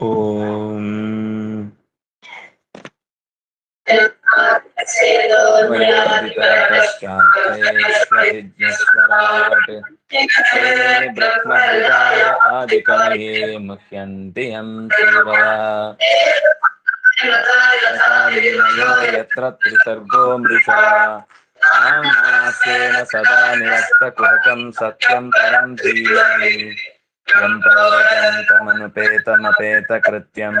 ॐ ब्रह्महृदाय आदिकलहे मुह्यन्त्यं यत्र त्रिसर्गो मृषा नामासेन सदा निरक्तकुहकं सत्यं परं धीमहि यं प्रवचन्तमनुपेतमपेतकृत्यम्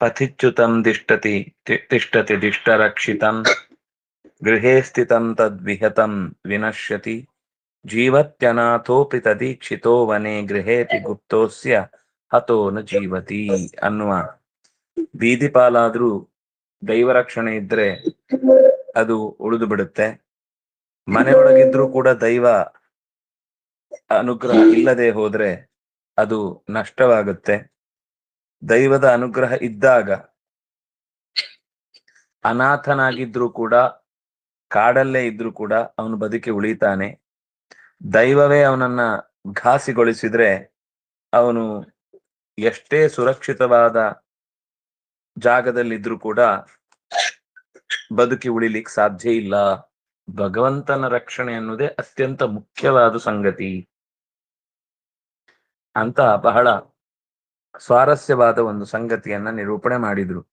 पथिच्युतं तिष्ठति ति- तिष्ठति दिष्टरक्षितं गृहे स्थितं तद्विहतं विनश्यति जीवत्यनाथोऽपि तदीक्षितो वने गृहेऽपि गुप्तोऽस्य ಹತೋ ನ ಜೀವತಿ ಅನ್ನುವ ಬೀದಿ ಪಾಲಾದ್ರೂ ದೈವ ರಕ್ಷಣೆ ಇದ್ರೆ ಅದು ಉಳಿದು ಬಿಡುತ್ತೆ ಮನೆಯೊಳಗಿದ್ರೂ ಕೂಡ ದೈವ ಅನುಗ್ರಹ ಇಲ್ಲದೆ ಹೋದ್ರೆ ಅದು ನಷ್ಟವಾಗುತ್ತೆ ದೈವದ ಅನುಗ್ರಹ ಇದ್ದಾಗ ಅನಾಥನಾಗಿದ್ರೂ ಕೂಡ, ಕಾಡಲ್ಲೇ ಇದ್ರೂ ಕೂಡ ಅವನು ಬದುಕಿ ಉಳಿತಾನೆ ದೈವವೇ ಅವನನ್ನ ಘಾಸಿಗೊಳಿಸಿದ್ರೆ ಅವನು ಎಷ್ಟೇ ಸುರಕ್ಷಿತವಾದ ಜಾಗದಲ್ಲಿದ್ರೂ ಕೂಡ ಬದುಕಿ ಉಳಿಲಿಕ್ಕೆ ಸಾಧ್ಯ ಇಲ್ಲ. ಭಗವಂತನ ರಕ್ಷಣೆ ಅನ್ನೋದೇ ಅತ್ಯಂತ ಮುಖ್ಯವಾದ ಸಂಗತಿ. ಅಂತ ಬಹಳ ಸ್ವಾರಸ್ಯವಾದ ಒಂದು ಸಂಗತಿಯನ್ನ ನಿರೂಪಣೆ ಮಾಡಿದ್ರು.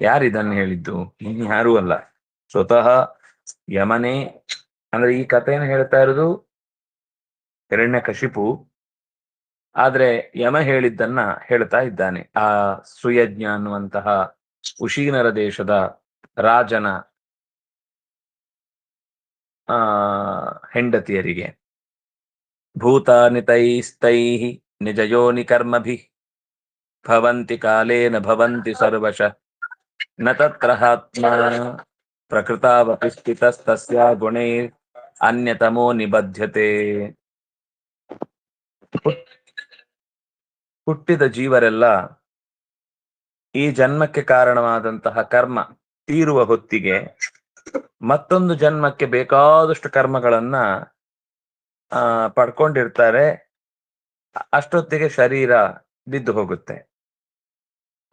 ಯಾರಿದನ್ನು ಹೇಳಿದ್ದು? ಇನ್ಯಾರೂ ಅಲ್ಲ. ಸ್ವತಃ ಯಮನೇ, ಅಂದ್ರೆ ಈ ಕಥೆಯನ್ನು ಹೇಳ್ತಾ ಇರೋದು? ಎರಡನೇ ಕಶಿಪು. ಆದ್ರೆ ಯಮ ಹೇಳಿದ್ದನ್ನ ಹೇಳ್ತಾ ಇದ್ದಾನೆ. ಆ ಸುಯಜ್ಞ ಅನ್ನುವಂತಹ ಉಶೀನರ ದೇಶದ ರಾಜನ, ಆ, ಹೆಂಡತಿಯರಿಗೆ. ಭೂತಾನಿ ತೈಸ್ತೈ ನಿಜಯೋನಿ ಕರ್ಮಭಿ ಭವಂತಿ ಕಾಲೇನ ಭವಂತಿ ಸರ್ವಶ ನ ತತ್ರಾತ್ಮ ಪ್ರಕೃತಾವಪಿ ಸ್ಥಿತಸ್ತಸ್ಯ ಗುಣೈ ಅನ್ಯತಮೋ ನಿಬದ್ಧತೆ ಹುಟ್- ಹುಟ್ಟಿದ ಜೀವರೆಲ್ಲ ಈ ಜನ್ಮಕ್ಕೆ ಕಾರಣವಾದಂತಹ ಕರ್ಮ ತೀರುವ ಹೊತ್ತಿಗೆ ಮತ್ತೊಂದು ಜನ್ಮಕ್ಕೆ ಬೇಕಾದಷ್ಟು ಕರ್ಮಗಳನ್ನ, ಆ, ಪಡ್ಕೊಂಡಿರ್ತಾರೆ. ಅಷ್ಟೊತ್ತಿಗೆ ಶರೀರ ಬಿದ್ದು ಹೋಗುತ್ತೆ.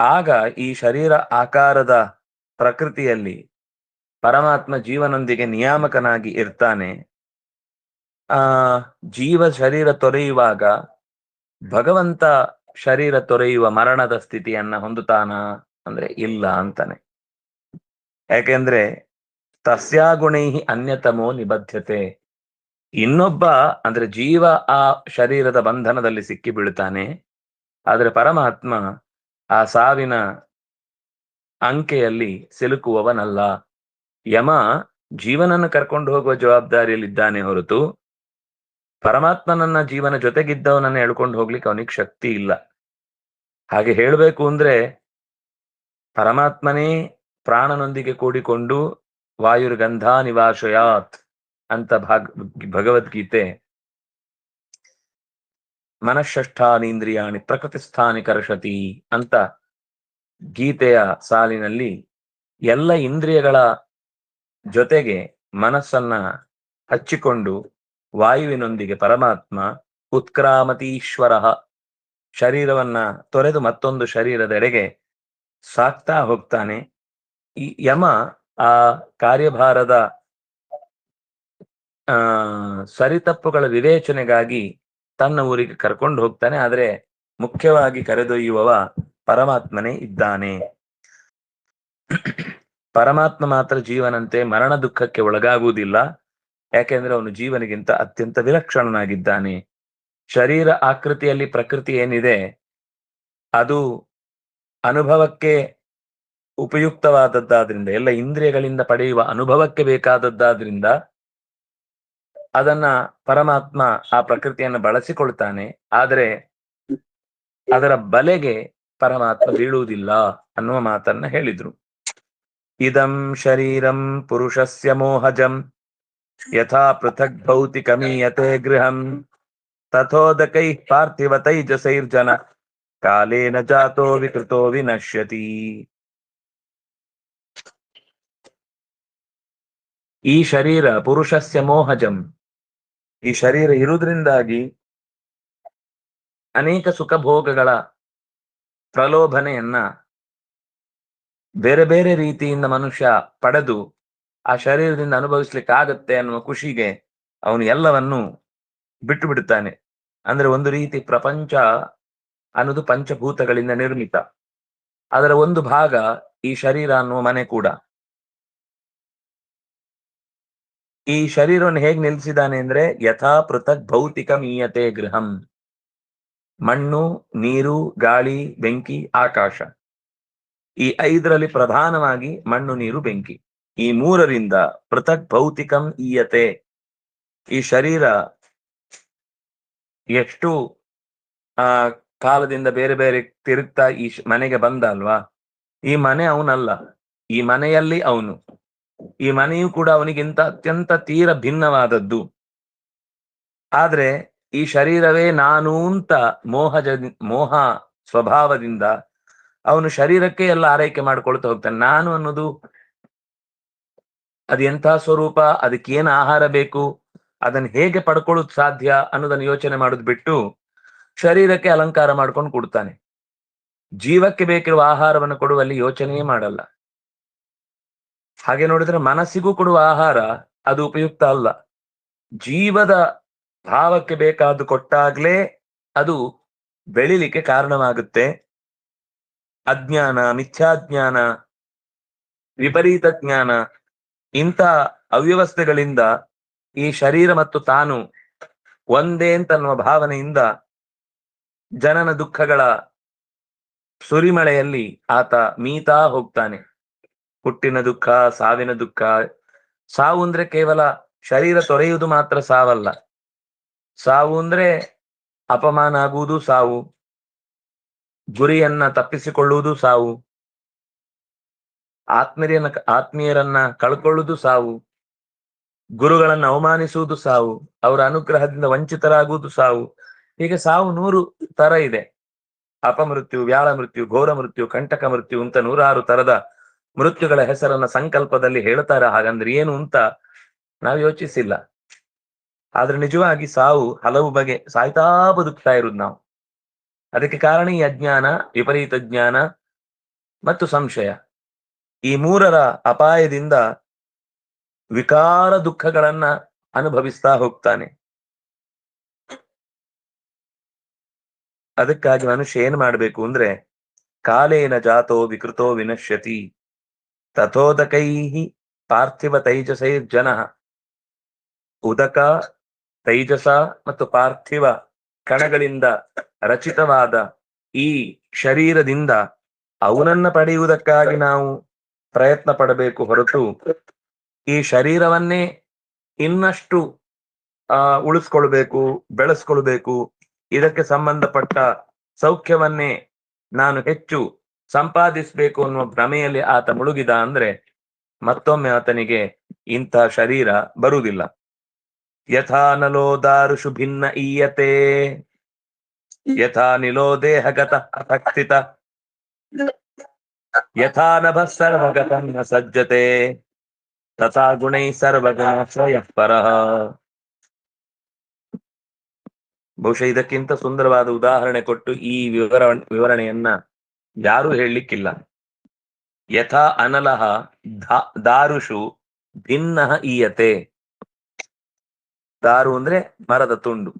ಆಗ ಈ ಶರೀರ ಆಕಾರದ ಪ್ರಕೃತಿಯಲ್ಲಿ ಪರಮಾತ್ಮ ಜೀವನೊಂದಿಗೆ ನಿಯಾಮಕನಾಗಿ ಇರ್ತಾನೆ. ಆ, ಜೀವ ಶರೀರ ತೊರೆಯುವಾಗ ಭಗವಂತ ಶರೀರ ತೊರೆಯುವ ಮರಣದ ಸ್ಥಿತಿಯನ್ನ ಹೊಂದುತ್ತಾನ? ಅಂದ್ರೆ ಇಲ್ಲ ಅಂತಾನೆ. ಯಾಕೆಂದ್ರೆ ತಸ್ಯಾಗುಣೈ ಅನ್ಯತಮೋ ನಿಬದ್ಧತೆ ಇನ್ನೊಬ್ಬ ಅಂದ್ರೆ ಜೀವ ಆ ಶರೀರದ ಬಂಧನದಲ್ಲಿ ಸಿಕ್ಕಿ ಬೀಳ್ತಾನೆ ಆದ್ರೆ ಪರಮಾತ್ಮ ಆ ಸಾವಿನ ಅಂಕೆಯಲ್ಲಿ ಸಿಲುಕುವವನಲ್ಲ. ಯಮ ಜೀವನನ್ನು ಕರ್ಕೊಂಡು ಹೋಗುವ ಜವಾಬ್ದಾರಿಯಲ್ಲಿದ್ದಾನೆ ಹೊರತು ಪರಮಾತ್ಮನನ್ನ ಜೀವನ ಜೊತೆಗಿದ್ದವನನ್ನ ಎಳ್ಕೊಂಡು ಹೋಗ್ಲಿಕ್ಕೆ ಅವನಿಗೆ ಶಕ್ತಿ ಇಲ್ಲ. ಹಾಗೆ ಹೇಳಬೇಕು ಅಂದ್ರೆ ಪರಮಾತ್ಮನೇ ಪ್ರಾಣನೊಂದಿಗೆ ಕೂಡಿಕೊಂಡು ವಾಯುರ್ಗಂಧಾ ನಿವಾಶಯಾತ್ ಅಂತ ಭಾಗ್ ಭಗವದ್ಗೀತೆ ಮನಃಷ್ಠಾನೀಂದ್ರಿಯಾಣಿ ಪ್ರಕೃತಿಸ್ಥಾನಿ ಕರ್ಷತಿ ಅಂತ ಗೀತೆಯ ಸಾಲಿನಲ್ಲಿ ಎಲ್ಲ ಇಂದ್ರಿಯಗಳ ಜೊತೆಗೆ ಮನಸ್ಸನ್ನ ಹಚ್ಚಿಕೊಂಡು ವಾಯುವಿನೊಂದಿಗೆ ಪರಮಾತ್ಮ ಉತ್ಕ್ರಾಮತೀಶ್ವರ ಶರೀರವನ್ನ ತೊರೆದು ಮತ್ತೊಂದು ಶರೀರದೆಡೆಗೆ ಸಾಕ್ತಾ ಹೋಗ್ತಾನೆ. ಈ ಯಮ ಆ ಕಾರ್ಯಭಾರದ, ಆ, ಸರಿತಪ್ಪುಗಳ ವಿವೇಚನೆಗಾಗಿ ತನ್ನ ಊರಿಗೆ ಕರ್ಕೊಂಡು ಹೋಗ್ತಾನೆ, ಆದ್ರೆ ಮುಖ್ಯವಾಗಿ ಕರೆದೊಯ್ಯುವವ ಪರಮಾತ್ಮನೇ ಇದ್ದಾನೆ. ಪರಮಾತ್ಮ ಮಾತ್ರ ಜೀವನಂತೆ ಮರಣ ದುಃಖಕ್ಕೆ ಒಳಗಾಗುವುದಿಲ್ಲ. ಯಾಕೆಂದ್ರೆ ಅವನು ಜೀವನಿಗಿಂತ ಅತ್ಯಂತ ವಿಲಕ್ಷಣನಾಗಿದ್ದಾನೆ. ಶರೀರ ಆಕೃತಿಯಲ್ಲಿ ಪ್ರಕೃತಿ ಏನಿದೆ, ಅದು ಅನುಭವಕ್ಕೆ ಉಪಯುಕ್ತವಾದದ್ದಾದ್ರಿಂದ, ಎಲ್ಲ ಇಂದ್ರಿಯಗಳಿಂದ ಪಡೆಯುವ ಅನುಭವಕ್ಕೆ ಬೇಕಾದದ್ದಾದ್ರಿಂದ ಅದನ್ನ ಪರಮಾತ್ಮ ಆ ಪ್ರಕೃತಿಯನ್ನು ಬಳಸಿಕೊಳ್ತಾನೆ. ಆದರೆ ಅದರ ಬಲೆಗೆ ಪರಮಾತ್ಮ ಬೀಳುವುದಿಲ್ಲ ಅನ್ನುವ ಮಾತನ್ನ ಹೇಳಿದ್ರು. ಇದಂ ಶರೀರಂ ಪುರುಷಸ್ಯ ಮೋಹಜಂ ಯಥಾ ಪೃಥಕ್ ಭೌತಿಕಮೀಯತೆ ಗೃಹಂ ತಥೋದಕೈ ಪಾರ್ಥಿವ ತೈಜಸೈರ್ಜನ ಕಾಲೇನ ಜಾತೋ ವಿಕೃತೋ ವಿನಶ್ಯತಿ. ಈ ಶರೀರ ಪುರುಷಸ್ಯ ಮೋಹಜಂ ಈ ಶರೀರ ಇರುವುದರಿಂದಾಗಿ ಅನೇಕ ಸುಖ ಭೋಗಗಳ ಪ್ರಲೋಭನೆಯನ್ನ ಬೇರೆ ಬೇರೆ ರೀತಿಯಿಂದ ಮನುಷ್ಯ ಪಡೆದು ಆ ಶರೀರದಿಂದ ಅನುಭವಿಸ್ಲಿಕ್ಕೆ ಆಗತ್ತೆ ಅನ್ನುವ ಖುಷಿಗೆ ಅವನು ಎಲ್ಲವನ್ನು ಬಿಟ್ಟು ಬಿಡುತ್ತಾನೆ. ಅಂದ್ರೆ ಒಂದು ರೀತಿ ಪ್ರಪಂಚ ಅನ್ನೋದು ಪಂಚಭೂತಗಳಿಂದ ನಿರ್ಮಿತ. ಅದರ ಒಂದು ಭಾಗ ಈ ಶರೀರ ಅನ್ನುವ ಮನೆ ಕೂಡ. ಈ ಶರೀರವನ್ನು ಹೇಗೆ ನಿಲ್ಲಿಸಿದಾನೆ ಅಂದ್ರೆ ಯಥಾ ಪೃಥಕ್ ಭೌತಿಕ ಮೀಯತೆ ಗೃಹಂ. ಮಣ್ಣು, ನೀರು, ಗಾಳಿ, ಬೆಂಕಿ, ಆಕಾಶ. ಈ ಐದರಲ್ಲಿ ಪ್ರಧಾನವಾಗಿ ಮಣ್ಣು, ನೀರು, ಬೆಂಕಿ. ಈ ಮೂರರಿಂದ ಪೃಥಕ್ ಭೌತಿಕಂ ಈಯತೆ. ಈ ಶರೀರ ಎಷ್ಟು, ಆ, ಕಾಲದಿಂದ ಬೇರೆ ಬೇರೆ ತಿರುಗ್ತಾ ಈ ಮನೆಗೆ ಬಂದ ಅಲ್ವಾ ಈ ಮನೆ ಅವನಲ್ಲ. ಈ ಮನೆಯಲ್ಲಿ ಅವನು. ಈ ಮನೆಯು ಕೂಡ ಅವನಿಗಿಂತ ಅತ್ಯಂತ ತೀರ ಭಿನ್ನವಾದದ್ದು. ಆದ್ರೆ ಈ ಶರೀರವೇ ನಾನು ಅಂತ ಮೋಹಜ, ಮೋಹ ಸ್ವಭಾವದಿಂದ ಅವನು ಶರೀರಕ್ಕೆ ಎಲ್ಲ ಆರೈಕೆ ಮಾಡ್ಕೊಳ್ತಾ ಹೋಗ್ತಾನೆ. ನಾನು ಅನ್ನೋದು ಅದು ಎಂಥ ಸ್ವರೂಪ ಅದಕ್ಕೆ ಏನು ಆಹಾರ ಬೇಕು, ಅದನ್ನ ಹೇಗೆ ಪಡ್ಕೊಳ್ಳೋದು ಸಾಧ್ಯ ಅನ್ನೋದನ್ನ ಯೋಚನೆ ಮಾಡೋದು ಬಿಟ್ಟು ಶರೀರಕ್ಕೆ ಅಲಂಕಾರ ಮಾಡ್ಕೊಂಡು ಕೊಡ್ತಾನೆ. ಜೀವಕ್ಕೆ ಬೇಕಿರುವ ಆಹಾರವನ್ನು ಕೊಡುವಲ್ಲಿ ಯೋಚನೆಯೇ ಮಾಡಲ್ಲ. ಹಾಗೆ ನೋಡಿದ್ರೆ ಮನಸ್ಸಿಗೂ ಕೊಡುವ ಆಹಾರ ಅದು ಉಪಯುಕ್ತ ಅಲ್ಲ. ಜೀವದ ಭಾವಕ್ಕೆ ಬೇಕಾದ್ದು ಕೊಟ್ಟಾಗ್ಲೇ ಅದು ಬೆಳಿಲಿಕ್ಕೆ ಕಾರಣವಾಗುತ್ತೆ. ಅಜ್ಞಾನ, ಮಿಥ್ಯಾಜ್ಞಾನ, ವಿಪರೀತ ಜ್ಞಾನ ಇಂಥ ಅವ್ಯವಸ್ಥೆಗಳಿಂದ ಈ ಶರೀರ ಮತ್ತು ತಾನು ಒಂದೇ ಅಂತನ್ನುವ ಭಾವನೆಯಿಂದ ಜನನ ದುಃಖಗಳ ಸುರಿಮಳೆಯಲ್ಲಿ ಆತ ಮೀತಾ ಹೋಗ್ತಾನೆ. ಹುಟ್ಟಿನ ದುಃಖ, ಸಾವಿನ ದುಃಖ. ಸಾವು ಅಂದ್ರೆ ಕೇವಲ ಶರೀರ ತೊರೆಯುವುದು ಮಾತ್ರ ಸಾವಲ್ಲ. ಸಾವು ಅಂದ್ರೆ ಅಪಮಾನ ಆಗುವುದು ಸಾವು. ಗುರಿಯನ್ನ ತಪ್ಪಿಸಿಕೊಳ್ಳುವುದು ಸಾವು. ಆತ್ಮೀಯರನ್ನ ಆತ್ಮೀಯರನ್ನ ಕಳ್ಕೊಳ್ಳುವುದು ಸಾವು. ಗುರುಗಳನ್ನ ಅವಮಾನಿಸುವುದು ಸಾವು. ಅವರ ಅನುಗ್ರಹದಿಂದ ವಂಚಿತರಾಗುವುದು ಸಾವು. ಹೀಗೆ ಸಾವು ನೂರು ತರ ಇದೆ. ಅಪಮೃತ್ಯು ವ್ಯಾಳ ಮೃತ್ಯು ಘೋರ ಮೃತ್ಯು ಕಂಟಕ ಮೃತ್ಯು ಅಂತ ನೂರಾರು ತರದ ಮೃತ್ಯುಗಳ ಹೆಸರನ್ನ ಸಂಕಲ್ಪದಲ್ಲಿ ಹೇಳ್ತಾರ ಹಾಗಂದ್ರೆ ಏನು ಅಂತ ನಾವು ಯೋಚಿಸಿಲ್ಲ. ಆದ್ರೆ ನಿಜವಾಗಿ ಸಾವು ಹಲವು ಬಗೆ ಸಾಯ್ತಾ ಬದುಕ್ತಾ ಇರುದು ನಾವು. ಅದಕ್ಕೆ ಕಾರಣ ಈ ಅಜ್ಞಾನ, ವಿಪರೀತ ಜ್ಞಾನ ಮತ್ತು ಸಂಶಯ. ಈ ಮೂರರ ಅಪಾಯದಿಂದ ವಿಕಾರ ದುಃಖಗಳನ್ನ ಅನುಭವಿಸ್ತಾ ಹೋಗ್ತಾನೆ. ಅದಕ್ಕಾಗಿ ಮನುಷ್ಯ ಏನ್ ಮಾಡ್ಬೇಕು ಅಂದ್ರೆ ಕಾಲೇನ ಜಾತೋ ವಿಕೃತೋ ವಿನಶ್ಯತಿ. ತಥೋದಕೈ ಪಾರ್ಥಿವ ತೈಜಸೈ ಜನ ಉದಕ ತೈಜಸ ಮತ್ತು ಪಾರ್ಥಿವ ಕಣಗಳಿಂದ ರಚಿತವಾದ ಈ ಶರೀರದಿಂದ ಅವನನ್ನ ಪಡೆಯುವುದಕ್ಕಾಗಿ ನಾವು ಪ್ರಯತ್ನ ಪಡಬೇಕು ಹೊರತು ಈ ಶರೀರವನ್ನೇ ಇನ್ನಷ್ಟು, ಆ, ಉಳಿಸ್ಕೊಳ್ಬೇಕು, ಬೆಳೆಸ್ಕೊಳ್ಬೇಕು. ಇದಕ್ಕೆ ಸಂಬಂಧಪಟ್ಟ ಸೌಖ್ಯವನ್ನೇ ನಾನು ಹೆಚ್ಚು ಸಂಪಾದಿಸ್ಬೇಕು ಅನ್ನುವ ಭ್ರಮೆಯಲ್ಲಿ ಆತ ಮುಳುಗಿದ ಅಂದ್ರೆ ಮತ್ತೊಮ್ಮೆ ಆತನಿಗೆ ಇಂಥ ಶರೀರ ಬರುವುದಿಲ್ಲ. ಯಥಾ ನಲೋ ದಾರುಷು ಭಿನ್ನ ಈಯತೆ, ಯಥಾ ನಿಲೋ ದೇಹಗತ ಅಸಕ್ತಿತ, ಯಥಾ ನಭ ಸಜ್ಜತೆ, ತಥಾ ಗುಣೈ ಸರ್ವಗುಣ ಸ್ವಯಃ ಪರಃ. ಬಹುಶಃ ಇದಕ್ಕಿಂತ ಸುಂದರವಾದ ಉದಾಹರಣೆ ಕೊಟ್ಟು ಈ ವಿವರ ವಿವರಣೆಯನ್ನ ಯಾರೂ ಹೇಳಲಿಕ್ಕಿಲ್ಲ. ಯಥಾ ಅನಲಹ ದಾರುಷು ಭಿನ್ನ ಈಯತೆ. ದಾರು ಅಂದ್ರೆ ಮರದ ತುಂಡು.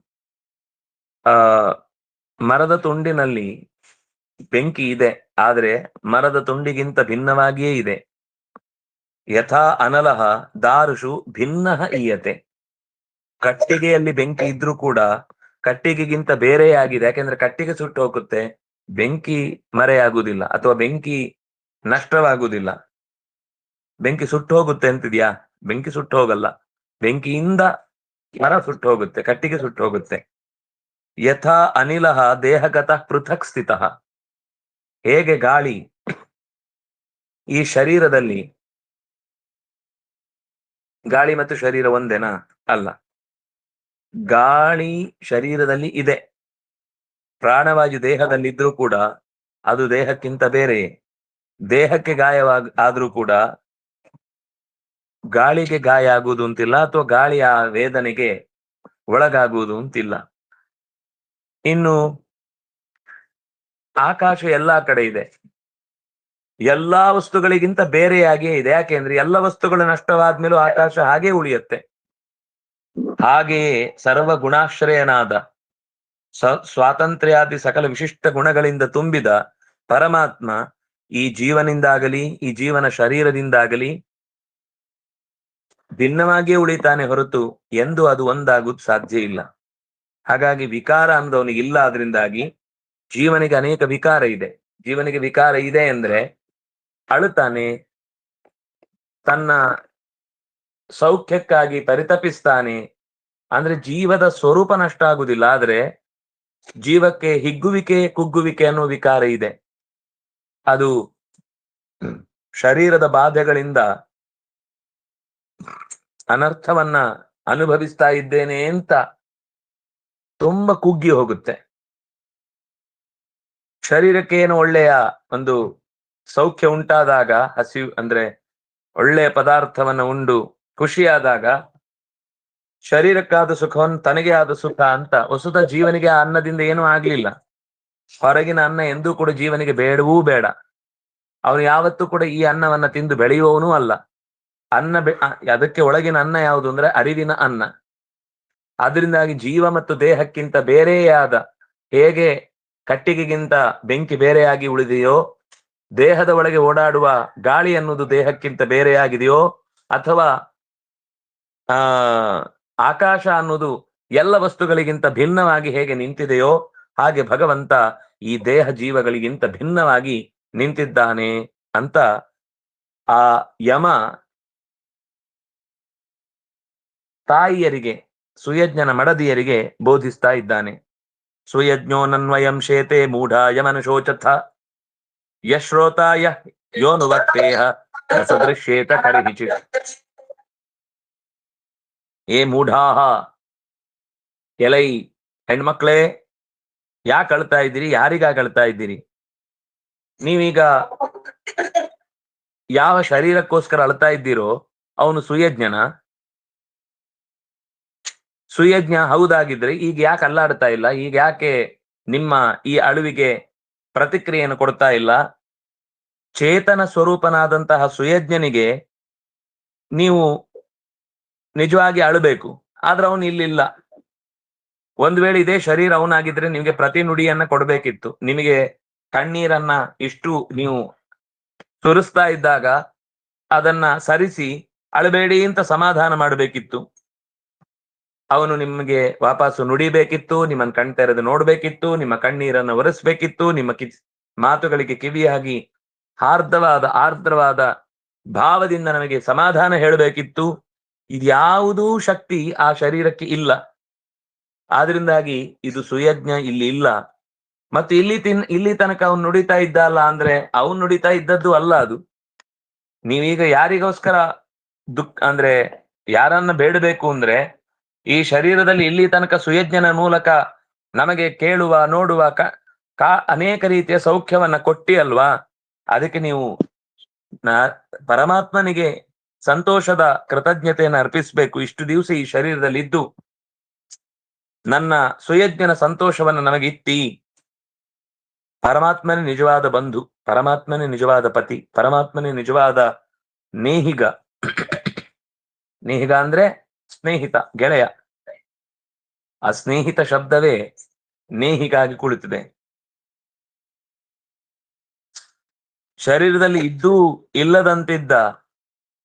ಆ, ಮರದ ತುಂಡಿನಲ್ಲಿ ಬೆಂಕಿ ಇದೆ, ಆದ್ರೆ ಮರದ ತುಂಡಿಗಿಂತ ಭಿನ್ನವಾಗಿಯೇ ಇದೆ. ಯಥಾ ಅನಲಹ ದಾರುಷು ಭಿನ್ನ ಈಯತೆ. ಕಟ್ಟಿಗೆಯಲ್ಲಿ ಬೆಂಕಿ ಇದ್ರೂ ಕೂಡ ಕಟ್ಟಿಗೆಗಿಂತ ಬೇರೆಯಾಗಿದೆ ಯಾಕೆಂದ್ರೆ ಕಟ್ಟಿಗೆ ಸುಟ್ಟು ಹೋಗುತ್ತೆ ಬೆಂಕಿ ಮರೆಯಾಗುವುದಿಲ್ಲ ಅಥವಾ ಬೆಂಕಿ ನಷ್ಟವಾಗುವುದಿಲ್ಲ. ಬೆಂಕಿ ಸುಟ್ಟು ಹೋಗುತ್ತೆ ಅಂತಿದ್ಯಾ? ಬೆಂಕಿ ಸುಟ್ಟು ಹೋಗಲ್ಲ. ಬೆಂಕಿಯಿಂದ ಮರ ಸುಟ್ಟು ಹೋಗುತ್ತೆ, ಕಟ್ಟಿಗೆ ಸುಟ್ಟು ಹೋಗುತ್ತೆ. ಯಥಾ ಅನಿಲ ದೇಹಗತ ಪೃಥಕ್ ಸ್ಥಿತ. ಹೇಗೆ ಗಾಳಿ ಈ ಶರೀರದಲ್ಲಿ ಗಾಳಿ ಮತ್ತು ಶರೀರ ಒಂದೇನಾ? ಅಲ್ಲ. ಗಾಳಿ ಶರೀರದಲ್ಲಿ ಇದೆ. ಪ್ರಾಣವಾಯು ದೇಹದಲ್ಲಿದ್ರೂ ಕೂಡ ಅದು ದೇಹಕ್ಕಿಂತ ಬೇರೆ. ದೇಹಕ್ಕೆ ಗಾಯವಾಗ, ಆದ್ರೂ ಕೂಡ ಗಾಳಿಗೆ ಗಾಯ ಆಗುವುದು ಅಂತಿಲ್ಲ ಅಥವಾ ಗಾಳಿಯ ವೇದನೆಗೆ ಒಳಗಾಗುವುದು ಅಂತಿಲ್ಲ. ಇನ್ನು ಆಕಾಶ ಎಲ್ಲಾ ಕಡೆ ಇದೆ. ಎಲ್ಲಾ ವಸ್ತುಗಳಿಗಿಂತ ಬೇರೆಯಾಗಿಯೇ ಇದೆ. ಯಾಕೆಂದ್ರೆ ಎಲ್ಲ ವಸ್ತುಗಳು ನಷ್ಟವಾದ್ಮೇಲೂ ಆಕಾಶ ಹಾಗೆ ಉಳಿಯುತ್ತೆ. ಹಾಗೆಯೇ ಸರ್ವ ಗುಣಾಶ್ರಯನಾದ ಸ, ಸ್ವಾತಂತ್ರ್ಯಾದಿ ಸಕಲ ವಿಶಿಷ್ಟ ಗುಣಗಳಿಂದ ತುಂಬಿದ ಪರಮಾತ್ಮ ಈ ಜೀವನಿಂದಾಗಲಿ, ಈ ಜೀವನ ಶರೀರದಿಂದಾಗಲಿ ಭಿನ್ನವಾಗಿಯೇ ಉಳಿತಾನೆ ಹೊರತು ಎಂದು ಅದು ಒಂದಾಗುವುದು ಸಾಧ್ಯ ಇಲ್ಲ. ಹಾಗಾಗಿ ವಿಕಾರ ಅನ್ನೋದವನಿಗೆ ಇಲ್ಲ ಅದರಿಂದಾಗಿ ಜೀವನಿಗೆ ಅನೇಕ ವಿಕಾರ ಇದೆ. ಜೀವನಿಗೆ ವಿಕಾರ ಇದೆ ಅಂದ್ರೆ ಅಳುತ್ತಾನೆ, ತನ್ನ ಸೌಖ್ಯಕ್ಕಾಗಿ ಪರಿತಪಿಸ್ತಾನೆ. ಅಂದ್ರೆ ಜೀವದ ಸ್ವರೂಪ ನಷ್ಟ ಆಗುದಿಲ್ಲ, ಆದ್ರೆ ಜೀವಕ್ಕೆ ಹಿಗ್ಗುವಿಕೆ ಕುಗ್ಗುವಿಕೆ ಅನ್ನೋ ವಿಕಾರ ಇದೆ. ಅದು ಶರೀರದ ಬಾಧೆಗಳಿಂದ ಅನರ್ಥವನ್ನ ಅನುಭವಿಸ್ತಾ ಇದ್ದೇನೆ ಅಂತ ತುಂಬಾ ಕುಗ್ಗಿ ಹೋಗುತ್ತೆ. ಶರೀರಕ್ಕೆ ಏನು ಒಳ್ಳೆಯ ಒಂದು ಸೌಖ್ಯ ಉಂಟಾದಾಗ, ಹಸಿವು ಅಂದ್ರೆ ಒಳ್ಳೆಯ ಪದಾರ್ಥವನ್ನ ಉಂಡು ಖುಷಿಯಾದಾಗ ಶರೀರಕ್ಕಾದ ಸುಖವನ್ನು ತನಗೆ ಆದ ಸುಖ ಅಂತ ವಸುತ ಜೀವನಿಗೆ ಆ ಅನ್ನದಿಂದ ಏನೂ ಆಗ್ಲಿಲ್ಲ. ಹೊರಗಿನ ಅನ್ನ ಎಂದೂ ಕೂಡ ಜೀವನಿಗೆ ಬೇಡವೂ ಬೇಡ. ಅವನು ಯಾವತ್ತೂ ಕೂಡ ಈ ಅನ್ನವನ್ನ ತಿಂದು ಬೆಳೆಯುವವನೂ ಅಲ್ಲ. ಅನ್ನ ಅದಕ್ಕೆ ಒಳಗಿನ ಅನ್ನ ಯಾವುದು ಅಂದ್ರೆ ಅರಿವಿನ ಅನ್ನ. ಅದರಿಂದಾಗಿ ಜೀವ ಮತ್ತು ದೇಹಕ್ಕಿಂತ ಬೇರೆಯಾದ ಹೇಗೆ ಕಟ್ಟಿಗೆಗಿಂತ ಬೆಂಕಿ ಬೇರೆಯಾಗಿ ಉಳಿದೆಯೋ, ದೇಹದ ಒಳಗೆ ಓಡಾಡುವ ಗಾಳಿ ಅನ್ನೋದು ದೇಹಕ್ಕಿಂತ ಬೇರೆಯಾಗಿದೆಯೋ, ಅಥವಾ, ಆ ಆಕಾಶ ಅನ್ನೋದು ಎಲ್ಲ ವಸ್ತುಗಳಿಗಿಂತ ಭಿನ್ನವಾಗಿ ಹೇಗೆ ನಿಂತಿದೆಯೋ ಹಾಗೆ ಭಗವಂತ ಈ ದೇಹ ಜೀವಗಳಿಗಿಂತ ಭಿನ್ನವಾಗಿ ನಿಂತಿದ್ದಾನೆ ಅಂತ ಆ ಯಮ ತಾಯಿಯರಿಗೆ, ಸುಯಜ್ಞನ ಮಡದಿಯರಿಗೆ ಬೋಧಿಸ್ತಾ ಇದ್ದಾನೆ. ಸುಯಜ್ಞೋ ನನ್ವಯಂ ಶೇತೆ ಮೂಢಾಯ ಯಶ್ರೋತ ಯಶ್ರೋತಾಯ ಯೋನುವತ್ತೇಹ ಸದೃಶ್ಯೇತ ಕರಿಹಿಚಿ ಏ ಮೂಢಾಹ! ಎಲೈ ಹೆಣ್ಮಕ್ಳೇ, ಯಾಕೆ ಅಳ್ತಾ ಇದ್ದೀರಿ? ಯಾರಿಗಾಗಿ ಅಳ್ತಾ ಇದ್ದೀರಿ? ನೀವೀಗ ಯಾವ ಶರೀರಕ್ಕೋಸ್ಕರ ಅಳ್ತಾ ಇದ್ದೀರೋ, ಅವನು ಸುಯಜ್ಞನ. ಸುಯಜ್ಞ ಹೌದಾಗಿದ್ರೆ ಈಗ ಯಾಕೆ ಅಲ್ಲಾಡ್ತಾ ಇಲ್ಲ? ಈಗ ಯಾಕೆ ನಿಮ್ಮ ಈ ಅಳುವಿಗೆ ಪ್ರತಿಕ್ರಿಯೆಯನ್ನು ಕೊಡ್ತಾ ಇಲ್ಲ? ಚೇತನ ಸ್ವರೂಪನಾದಂತಹ ಸುಯಜ್ಞನಿಗೆ ನೀವು ನಿಜವಾಗಿ ಅಳಬೇಕು. ಆದ್ರೆ ಅವನು ಇಲ್ಲಿಲ್ಲ. ಒಂದ್ ವೇಳೆ ಇದೇ ಶರೀರ ಅವನಾಗಿದ್ರೆ ನಿಮಗೆ ಪ್ರತಿ ನುಡಿಯನ್ನ ಕೊಡ್ಬೇಕಿತ್ತು. ನಿಮಗೆ ಕಣ್ಣೀರನ್ನ ಇಷ್ಟು ನೀವು ಸುರಿಸ್ತಾ ಇದ್ದಾಗ ಅದನ್ನ ಸರಿಸಿ ಅಳಬೇಡಿ ಅಂತ ಸಮಾಧಾನ ಮಾಡಬೇಕಿತ್ತು. ಅವನು ನಿಮಗೆ ವಾಪಸ್ಸು ನುಡಿಬೇಕಿತ್ತು ನಿಮ್ಮನ್ನ ಕಣ್ ತೆರೆದು ನೋಡ್ಬೇಕಿತ್ತು, ನಿಮ್ಮ ಕಣ್ಣೀರನ್ನು ಒರೆಸ್ಬೇಕಿತ್ತು, ನಿಮ್ಮ ಕಿ ಮಾತುಗಳಿಗೆ ಕಿವಿಯಾಗಿ ಹಾರ್ದವಾದ ಆರ್ದ್ರವಾದ ಭಾವದಿಂದ ನಮಗೆ ಸಮಾಧಾನ ಹೇಳಬೇಕಿತ್ತು. ಇದ್ಯಾವುದೂ ಶಕ್ತಿ ಆ ಶರೀರಕ್ಕೆ ಇಲ್ಲ. ಆದ್ರಿಂದಾಗಿ ಇದು ಸುಯಜ್ಞ ಇಲ್ಲಿ ಇಲ್ಲ. ಮತ್ತೆ ಇಲ್ಲಿ ತಿನ್, ಇಲ್ಲಿ ತನಕ ಅವನು ನುಡಿತಾ ಇದ್ದ ಅಲ್ಲ ಅಂದ್ರೆ ಅವನು ನುಡಿತಾ ಇದ್ದದ್ದು ಅಲ್ಲ ಅದು. ನೀವೀಗ ಯಾರಿಗೋಸ್ಕರ ದುಃಖ ಅಂದ್ರೆ ಯಾರನ್ನ ಬೇಡಬೇಕು ಅಂದ್ರೆ ಈ ಶರೀರದಲ್ಲಿ ಇಲ್ಲಿ ತನಕ ಸುಯಜ್ಞನ ಮೂಲಕ ನಮಗೆ ಕೇಳುವ, ನೋಡುವ ಕ ಅನೇಕ ರೀತಿಯ ಸೌಖ್ಯವನ್ನ ಕೊಟ್ಟಿ ಅಲ್ವಾ? ಅದಕ್ಕೆ ನೀವು ಪರಮಾತ್ಮನಿಗೆ ಸಂತೋಷದ ಕೃತಜ್ಞತೆಯನ್ನು ಅರ್ಪಿಸಬೇಕು. ಇಷ್ಟು ದಿವಸ ಈ ಶರೀರದಲ್ಲಿ ಇದ್ದು, ನನ್ನ ಸುಯಜ್ಞನ ಸಂತೋಷವನ್ನು ನಮಗಿತ್ತಿ. ಇಟ್ಟಿ ಪರಮಾತ್ಮನೇ ನಿಜವಾದ ಬಂಧು, ಪರಮಾತ್ಮನೇ ನಿಜವಾದ ಪತಿ, ಪರಮಾತ್ಮನೇ ನಿಜವಾದ ನೇಹಿಗ. ನೇಹಿಗ ಅಂದ್ರೆ ಸ್ನೇಹಿತ, ಗೆಳೆಯ. ಆ ಸ್ನೇಹಿತ ಶಬ್ದವೇ ನೇಹಿಗಾಗಿ ಕುಳಿತಿದೆ. ಶರೀರದಲ್ಲಿ ಇದ್ದೂ ಇಲ್ಲದಂತಿದ್ದ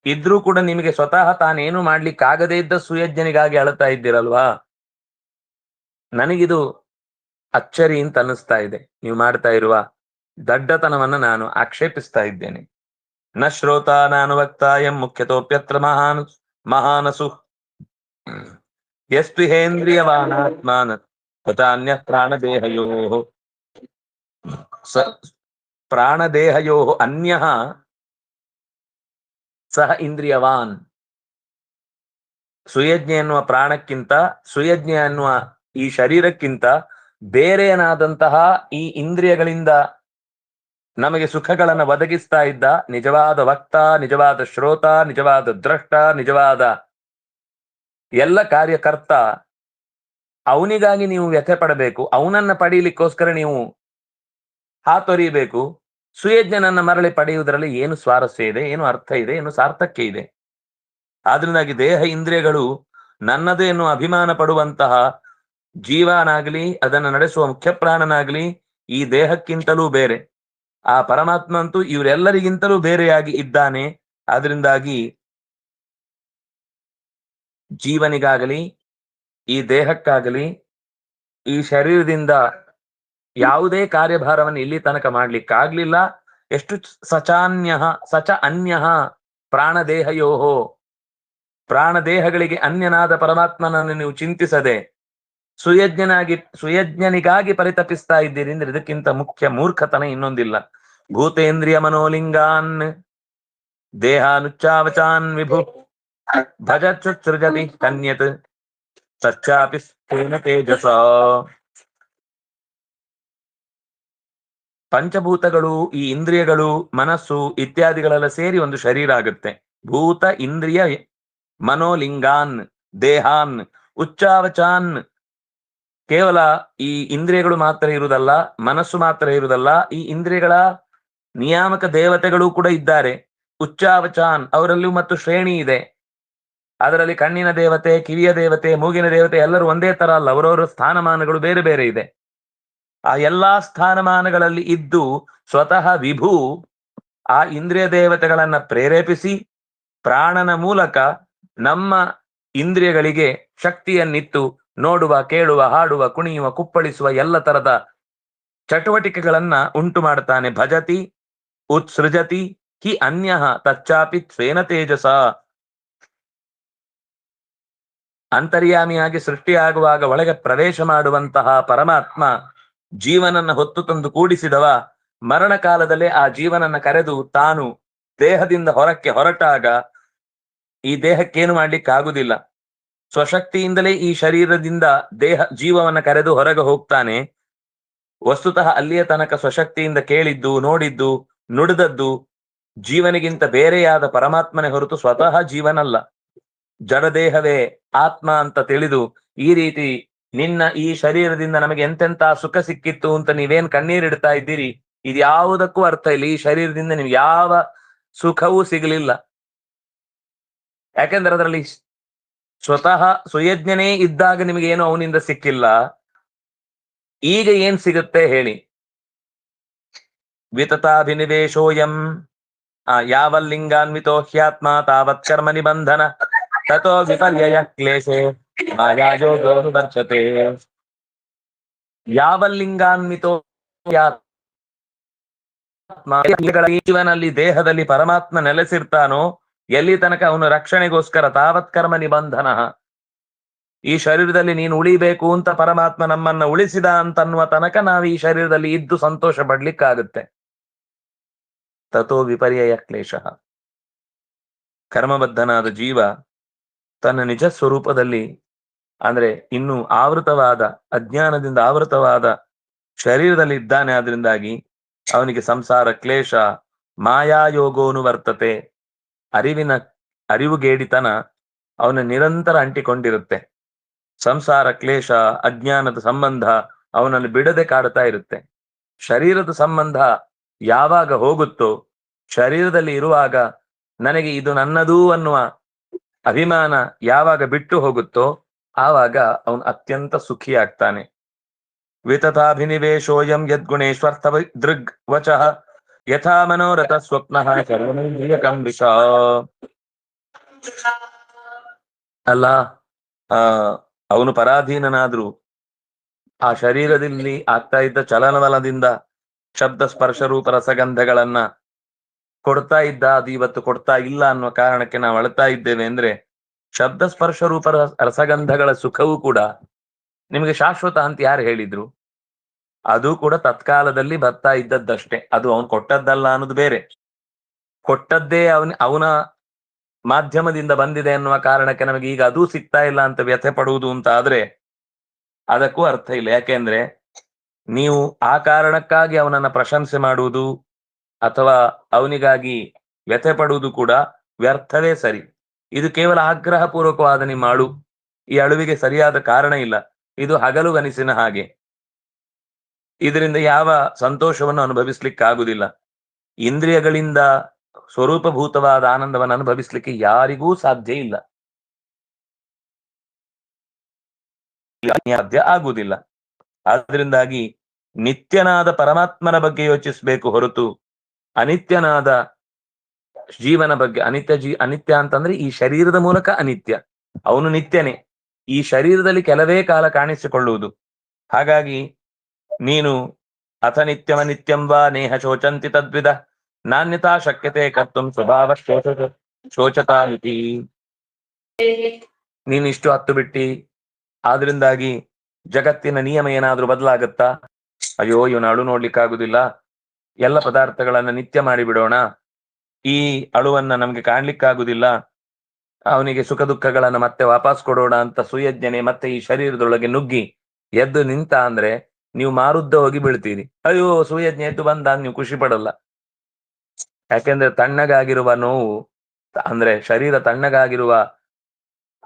ಇದ್ರೂ ಕೂಡ ನಿಮಗೆ ಸ್ವತಃ ತಾನೇನು ಮಾಡ್ಲಿಕ್ಕಾಗದೇ ಇದ್ದ ಸುಯಜ್ಞನಿಗಾಗಿ ಅಳತಾ ಇದ್ದೀರಲ್ವಾ? ನನಗಿದು ಅಚ್ಚರಿ ಅಂತ ಅನ್ನಿಸ್ತಾ ಇದೆ. ನೀವು ಮಾಡ್ತಾ ಇರುವ ದಡ್ಡತನವನ್ನು ನಾನು ಆಕ್ಷೇಪಿಸ್ತಾ ಇದ್ದೇನೆ. ನ ಶ್ರೋತ ನಾನು ಎಂ ಮುಖ್ಯತೋಪ್ಯತ್ರ ಮಹಾನ್, ಮಹಾನಸು. ಎಷ್ಟು ಅನ್ಯ ಪ್ರಾಣ ದೇಹಯೋ ಸ ಪ್ರಾಣದೇಹಯೋ ಅನ್ಯ ಸಹ ಇಂದ್ರಿಯವಾನ್. ಸುಯಜ್ಞೆ ಎನ್ನುವ ಪ್ರಾಣಕ್ಕಿಂತ, ಸುಯಜ್ಞೆ ಅನ್ನುವ ಈ ಶರೀರಕ್ಕಿಂತ ಬೇರೆಯನಾದಂತಹ ಈ ಇಂದ್ರಿಯಗಳಿಂದ ನಮಗೆ ಸುಖಗಳನ್ನು ಒದಗಿಸ್ತಾ ಇದ್ದ ನಿಜವಾದ ವಕ್ತ, ನಿಜವಾದ ಶ್ರೋತ, ನಿಜವಾದ ದ್ರಷ್ಟ, ನಿಜವಾದ ಎಲ್ಲ ಕಾರ್ಯಕರ್ತ ಅವನಿಗಾಗಿ ನೀವು ವ್ಯಥೆ ಪಡಬೇಕು. ಅವನನ್ನ ಪಡೀಲಿಕ್ಕೋಸ್ಕರ ನೀವು ಹಾತೊರಿಬೇಕು ಸುಯಜ್ಞನನ್ನ ಮರಳಿ ಪಡೆಯುವುದರಲ್ಲಿ ಏನು ಸ್ವಾರಸ್ಯ ಇದೆ, ಏನು ಅರ್ಥ ಇದೆ, ಏನು ಸಾರ್ಥಕ್ಯ ಇದೆ? ಆದ್ರಿಂದಾಗಿ ದೇಹ ಇಂದ್ರಿಯಗಳು ನನ್ನದೇ ಎನ್ನುವ ಅಭಿಮಾನ ಪಡುವಂತಹ ಜೀವನಾಗ್ಲಿ, ಅದನ್ನು ನಡೆಸುವ ಮುಖ್ಯ ಪ್ರಾಣನಾಗ್ಲಿ ಈ ದೇಹಕ್ಕಿಂತಲೂ ಬೇರೆ. ಆ ಪರಮಾತ್ಮ ಅಂತೂ ಇವರೆಲ್ಲರಿಗಿಂತಲೂ ಬೇರೆಯಾಗಿ ಇದ್ದಾನೆ. ಆದ್ರಿಂದಾಗಿ ಜೀವನಿಗಾಗಲಿ, ಈ ದೇಹಕ್ಕಾಗಲಿ, ಈ ಶರೀರದಿಂದ ಯಾವುದೇ ಕಾರ್ಯಭಾರವನ್ನು ಇಲ್ಲಿ ತನಕ ಮಾಡ್ಲಿಕ್ಕಾಗ್ಲಿಲ್ಲ. ಎಷ್ಟು ಸಚಾನ್ಯ ಸಚ ಅನ್ಯ ಪ್ರಾಣದೇಹಯೋಹೋ. ಪ್ರಾಣದೇಹಗಳಿಗೆ ಅನ್ಯನಾದ ಪರಮಾತ್ಮನನ್ನು ನೀವು ಚಿಂತಿಸದೆ, ಸುಯಜ್ಞನಾಗಿ, ಸುಯಜ್ಞನಿಗಾಗಿ ಪರಿತಪಿಸ್ತಾ ಇದ್ದೀರಿ ಅಂದ್ರೆ ಇದಕ್ಕಿಂತ ಮುಖ್ಯ ಮೂರ್ಖತನ ಇನ್ನೊಂದಿಲ್ಲ. ಭೂತೇಂದ್ರಿಯ ಮನೋಲಿಂಗಾನ್, ದೇಹಾನುಚ್ಚಾವಚಾನ್ ವಿಭು ಭಜತ್ಸೃಜತಿ ಕನ್ಯತ್ ಸ್ಥೇನ ತೇಜಸ. ಪಂಚಭೂತಗಳು, ಈ ಇಂದ್ರಿಯಗಳು, ಮನಸ್ಸು ಇತ್ಯಾದಿಗಳೆಲ್ಲ ಸೇರಿ ಒಂದು ಶರೀರ ಆಗುತ್ತೆ. ಭೂತ, ಇಂದ್ರಿಯ, ಮನೋಲಿಂಗಾನ್, ದೇಹಾನ್, ಉಚ್ಚಾವಚಾನ್. ಕೇವಲ ಈ ಇಂದ್ರಿಯಗಳು ಮಾತ್ರ ಇರುವುದಲ್ಲ, ಮನಸ್ಸು ಮಾತ್ರ ಇರುವುದಲ್ಲ, ಈ ಇಂದ್ರಿಯಗಳ ನಿಯಾಮಕ ದೇವತೆಗಳು ಕೂಡ ಇದ್ದಾರೆ. ಉಚ್ಚಾವಚಾನ್ ಅವರಲ್ಲೂ ಮತ್ತು ಶ್ರೇಣಿ ಇದೆ. ಅದರಲ್ಲಿ ಕಣ್ಣಿನ ದೇವತೆ, ಕಿವಿಯ ದೇವತೆ, ಮೂಗಿನ ದೇವತೆ ಎಲ್ಲರೂ ಒಂದೇ ತರ ಅಲ್ಲ, ಅವರವರ ಸ್ಥಾನಮಾನಗಳು ಬೇರೆ ಬೇರೆ ಇದೆ. ಆ ಎಲ್ಲಾ ಸ್ಥಾನಮಾನಗಳಲ್ಲಿ ಇದ್ದು ಸ್ವತಃ ವಿಭು ಆ ಇಂದ್ರಿಯ ದೇವತೆಗಳನ್ನ ಪ್ರೇರೇಪಿಸಿ ಪ್ರಾಣನ ಮೂಲಕ ನಮ್ಮ ಇಂದ್ರಿಯಗಳಿಗೆ ಶಕ್ತಿಯನ್ನಿತ್ತು ನೋಡುವ, ಕೇಳುವ, ಹಾಡುವ, ಕುಣಿಯುವ, ಕುಪ್ಪಳಿಸುವ ಎಲ್ಲ ತರದ ಚಟುವಟಿಕೆಗಳನ್ನ ಉಂಟು ಮಾಡ್ತಾನೆ. ಭಜತಿ ಉತ್ಸೃಜತಿ ಹಿ ಅನ್ಯ ತಚ್ಚಾಪಿ ಸ್ವೇನ ತೇಜಸ. ಅಂತರ್ಯಾಮಿಯಾಗಿ ಸೃಷ್ಟಿಯಾಗುವಾಗ ಒಳಗೆ ಪ್ರವೇಶ ಮಾಡುವಂತಹ ಪರಮಾತ್ಮ ಜೀವನನ್ನ ಹೊತ್ತು ತಂದು ಕೂಡಿಸಿದವ, ಮರಣ ಕಾಲದಲ್ಲೇ ಆ ಜೀವನನ್ನ ಕರೆದು ತಾನು ದೇಹದಿಂದ ಹೊರಕ್ಕೆ ಹೊರಟಾಗ ಈ ದೇಹಕ್ಕೇನು ಮಾಡ್ಲಿಕ್ಕೆ ಆಗುದಿಲ್ಲ ಸ್ವಶಕ್ತಿಯಿಂದಲೇ ಈ ಶರೀರದಿಂದ ದೇಹ, ಜೀವವನ್ನ ಕರೆದು ಹೊರಗೆ ಹೋಗ್ತಾನೆ. ವಸ್ತುತಃ ಅಲ್ಲಿಯ ತನಕ ಸ್ವಶಕ್ತಿಯಿಂದ ಕೇಳಿದ್ದು, ನೋಡಿದ್ದು, ನುಡಿದದ್ದು, ಜೀವನಿಗಿಂತ ಬೇರೆಯಾದ ಪರಮಾತ್ಮನೇ ಹೊರತು ಸ್ವತಃ ಜೀವನಲ್ಲ. ಜಡದೇಹವೇ ಆತ್ಮ ಅಂತ ತಿಳಿದು ಈ ರೀತಿ ನಿನ್ನ ಈ ಶರೀರದಿಂದ ನಮಗೆ ಎಂತೆಂತ ಸುಖ ಸಿಕ್ಕಿತ್ತು ಅಂತ ನೀವೇನ್ ಕಣ್ಣೀರಿಡ್ತಾ ಇದ್ದೀರಿ? ಇದು ಯಾವುದಕ್ಕೂ ಅರ್ಥ ಇಲ್ಲ. ಈ ಶರೀರದಿಂದ ನಿಮ್ಗೆ ಯಾವ ಸುಖವೂ ಸಿಗಲಿಲ್ಲ. ಯಾಕೆಂದ್ರೆ ಅದರಲ್ಲಿ ಸ್ವತಃ ಸುಯಜ್ಞನೇ ಇದ್ದಾಗ ನಿಮಗೆ ಏನು ಅವನಿಂದ ಸಿಕ್ಕಿಲ್ಲ. ಈಗ ಏನ್ ಸಿಗುತ್ತೆ ಹೇಳಿ. ವಿತತಾಭಿನಿವೇಶೋಯಂ. ಯಾವಲ್ಲಿಂಗಾನ್ವಿತೋ ಹ್ಯಾತ್ಮ ತಾವತ್ ಕರ್ಮ ನಿಬಂಧನ. ತಥೋ ವಿಪರ್ಯಯ ಮಾಯಾಯೋಗೋ ಲಿಂಗಾನ್ವಿತೋ ಯಾವಲ್ಲಿಂಗಾನ್ವಿತೋ ಜೀವನಲ್ಲಿ ದೇಹದಲ್ಲಿ ಪರಮಾತ್ಮ ನೆಲೆಸಿರ್ತಾನೋ, ಎಲ್ಲಿ ತನಕ ಅವನು ರಕ್ಷಣೆಗೋಸ್ಕರ ತಾವತ್ ಕರ್ಮ ನಿಬಂಧನ. ಈ ಶರೀರದಲ್ಲಿ ನೀನು ಉಳಿಬೇಕು ಅಂತ ಪರಮಾತ್ಮ ನಮ್ಮನ್ನ ಉಳಿಸಿದ ಅಂತನ್ನುವ ತನಕ ನಾವು ಈ ಶರೀರದಲ್ಲಿ ಇದ್ದು ಸಂತೋಷ ಪಡ್ಲಿಕ್ಕಾಗುತ್ತೆ. ತಥೋ ವಿಪರ್ಯಯ ಕ್ಲೇಶ. ಕರ್ಮಬದ್ಧನಾದ ಜೀವ ತನ್ನ ನಿಜ ಸ್ವರೂಪದಲ್ಲಿ ಅಂದ್ರೆ ಇನ್ನು ಆವೃತವಾದ, ಅಜ್ಞಾನದಿಂದ ಆವೃತವಾದ ಶರೀರದಲ್ಲಿ ಇದ್ದಾನೆ ಆದ್ರಿಂದಾಗಿ ಅವನಿಗೆ ಸಂಸಾರ, ಕ್ಲೇಶ, ಮಾಯಾಯೋಗೋನು ವರ್ತತೆ, ಅರಿವಿನ, ಅರಿವುಗೇಡಿತನ ಅವನ ನಿರಂತರ ಅಂಟಿಕೊಂಡಿರುತ್ತೆ. ಸಂಸಾರ, ಕ್ಲೇಶ, ಅಜ್ಞಾನದ ಸಂಬಂಧ ಅವನನ್ನು ಬಿಡದೆ ಕಾಡುತ್ತಾ ಇರುತ್ತೆ. ಶರೀರದ ಸಂಬಂಧ ಯಾವಾಗ ಹೋಗುತ್ತೋ, ಶರೀರದಲ್ಲಿ ಇರುವಾಗ ನನಗೆ ಇದು ನನ್ನದು ಅನ್ನುವ ಅಭಿಮಾನ ಯಾವಾಗ ಬಿಟ್ಟು ಹೋಗುತ್ತೋ ಆವಾಗ ಅವನು ಅತ್ಯಂತ ಸುಖಿಯಾಗ್ತಾನೆ. ವಿತತಾಭಿನಿವೇಶೋಯಂ ಯದ್ಗುಣೇಶ್ವರ್ಥ ದೃಗ್ ವಚಃ ಯಥಾ ಮನೋರಥ ಸ್ವಪ್ನ ಸರ್ವನೇಂದ್ರಿಯಕಂ ಅಲ್ಲ, ಆ, ಅವನು ಪರಾಧೀನನಾದ್ರೂ ಆ ಶರೀರದಲ್ಲಿ ಆಗ್ತಾ ಇದ್ದ ಚಲನವಲದಿಂದ ಶಬ್ದ ಸ್ಪರ್ಶ ರೂಪ ರಸಗಂಧಗಳನ್ನ ಕೊಡ್ತಾ ಇದ್ದ, ಅದು ಇವತ್ತು ಕೊಡ್ತಾ ಇಲ್ಲ ಅನ್ನೋ ಕಾರಣಕ್ಕೆ ನಾವು ಅಳ್ತಾ ಇದ್ದೇವೆ ಅಂದ್ರೆ ಶಬ್ದ ಸ್ಪರ್ಶ ರೂಪ ರಸ- ರಸಗಂಧಗಳ ಸುಖವೂ ಕೂಡ ನಿಮಗೆ ಶಾಶ್ವತ ಅಂತ ಯಾರು ಹೇಳಿದ್ರು? ಅದು ಕೂಡ ತತ್ಕಾಲದಲ್ಲಿ ಬರ್ತಾ ಇದ್ದದ್ದಷ್ಟೇ. ಅದು ಅವನು ಕೊಟ್ಟದ್ದಲ್ಲ ಅನ್ನೋದು ಬೇರೆ. ಕೊಟ್ಟದ್ದೇ ಅವನ ಅವನ ಮಾಧ್ಯಮದಿಂದ ಬಂದಿದೆ ಎನ್ನುವ ಕಾರಣಕ್ಕೆ ನಮಗೆ ಈಗ ಅದು ಸಿಗ್ತಾ ಇಲ್ಲ ಅಂತ ವ್ಯಥೆ ಪಡುವುದು ಅಂತ ಆದ್ರೆ ಅದಕ್ಕೂ ಅರ್ಥ ಇಲ್ಲ. ಯಾಕೆಂದ್ರೆ ನೀವು ಆ ಕಾರಣಕ್ಕಾಗಿ ಅವನನ್ನ ಪ್ರಶಂಸೆ ಮಾಡುವುದು ಅಥವಾ ಅವನಿಗಾಗಿ ವ್ಯಥೆ ಪಡುವುದು ಕೂಡ ವ್ಯರ್ಥವೇ ಸರಿ. ಇದು ಕೇವಲ ಆಗ್ರಹ ಪೂರ್ವಕವಾದ ನಿಮ್ಮ ಅಳು. ಈ ಅಳುವಿಗೆ ಸರಿಯಾದ ಕಾರಣ ಇಲ್ಲ. ಇದು ಹಗಲು ಕನಸಿನ ಹಾಗೆ. ಇದರಿಂದ ಯಾವ ಸಂತೋಷವನ್ನು ಅನುಭವಿಸ್ಲಿಕ್ಕಾಗುವುದಿಲ್ಲ. ಇಂದ್ರಿಯಗಳಿಂದ ಸ್ವರೂಪಭೂತವಾದ ಆನಂದವನ್ನು ಅನುಭವಿಸ್ಲಿಕ್ಕೆ ಯಾರಿಗೂ ಸಾಧ್ಯ ಇಲ್ಲ. ಸಾಧ್ಯ ಆಗುವುದಿಲ್ಲ. ಆದ್ರಿಂದಾಗಿ ನಿತ್ಯನಾದ ಪರಮಾತ್ಮನ ಬಗ್ಗೆ ಯೋಚಿಸಬೇಕು ಹೊರತು ಅನಿತ್ಯನಾದ ಜೀವನ ಬಗ್ಗೆ, ಅನಿತ್ಯ ಜೀ, ಅನಿತ್ಯ ಅಂತಂದ್ರೆ ಈ ಶರೀರದ ಮೂಲಕ ಅನಿತ್ಯ. ಅವನು ನಿತ್ಯನೇ. ಈ ಶರೀರದಲ್ಲಿ ಕೆಲವೇ ಕಾಲ ಕಾಣಿಸಿಕೊಳ್ಳುವುದು. ಹಾಗಾಗಿ, ನೀನು ಅಥ ನಿತ್ಯಮ ನಿತ್ಯಂ ವಾ ನೇಹ ಶೋಚಂತಿ ತದ್ವಿಧ ನಾಣ್ಯತಾ ಶಕ್ಯತೆ ಕರ್ತುಂ ಸ್ವಭಾವ ಶೋಚ ಶೋಚತಾ ಇತಿ ನೀನು ಇಷ್ಟು ಹತ್ತು ಬಿಟ್ಟಿ, ಆದ್ರಿಂದಾಗಿ ಜಗತ್ತಿನ ನಿಯಮ ಏನಾದ್ರೂ ಬದಲಾಗತ್ತಾ? ಅಯ್ಯೋ, ಇವನು ಅಳು ನೋಡ್ಲಿಕ್ಕಾಗುದಿಲ್ಲ. ಎಲ್ಲ ಪದಾರ್ಥಗಳನ್ನ ನಿತ್ಯ ಮಾಡಿಬಿಡೋಣ. ಈ ಅಳುವನ್ನ ನಮ್ಗೆ ಕಾಣ್ಲಿಕ್ಕಾಗುದಿಲ್ಲ. ಅವನಿಗೆ ಸುಖ ದುಃಖಗಳನ್ನ ಮತ್ತೆ ವಾಪಸ್ ಕೊಡೋಣ ಅಂತ ಸುಯಜ್ಞನೆ ಮತ್ತೆ ಈ ಶರೀರದೊಳಗೆ ನುಗ್ಗಿ ಎದ್ದು ನಿಂತ ಅಂದ್ರೆ ನೀವು ಮಾರುದ್ದ ಹೋಗಿ ಬೀಳ್ತೀರಿ. ಅಯ್ಯೋ, ಸುಯಜ್ಞ ಎದ್ದು ಬಂದ ನೀವು ಖುಷಿ ಪಡಲ್ಲ. ಯಾಕೆಂದ್ರೆ ತಣ್ಣಗಾಗಿರುವ ನೋವು ಅಂದ್ರೆ ಶರೀರ ತಣ್ಣಗಾಗಿರುವ,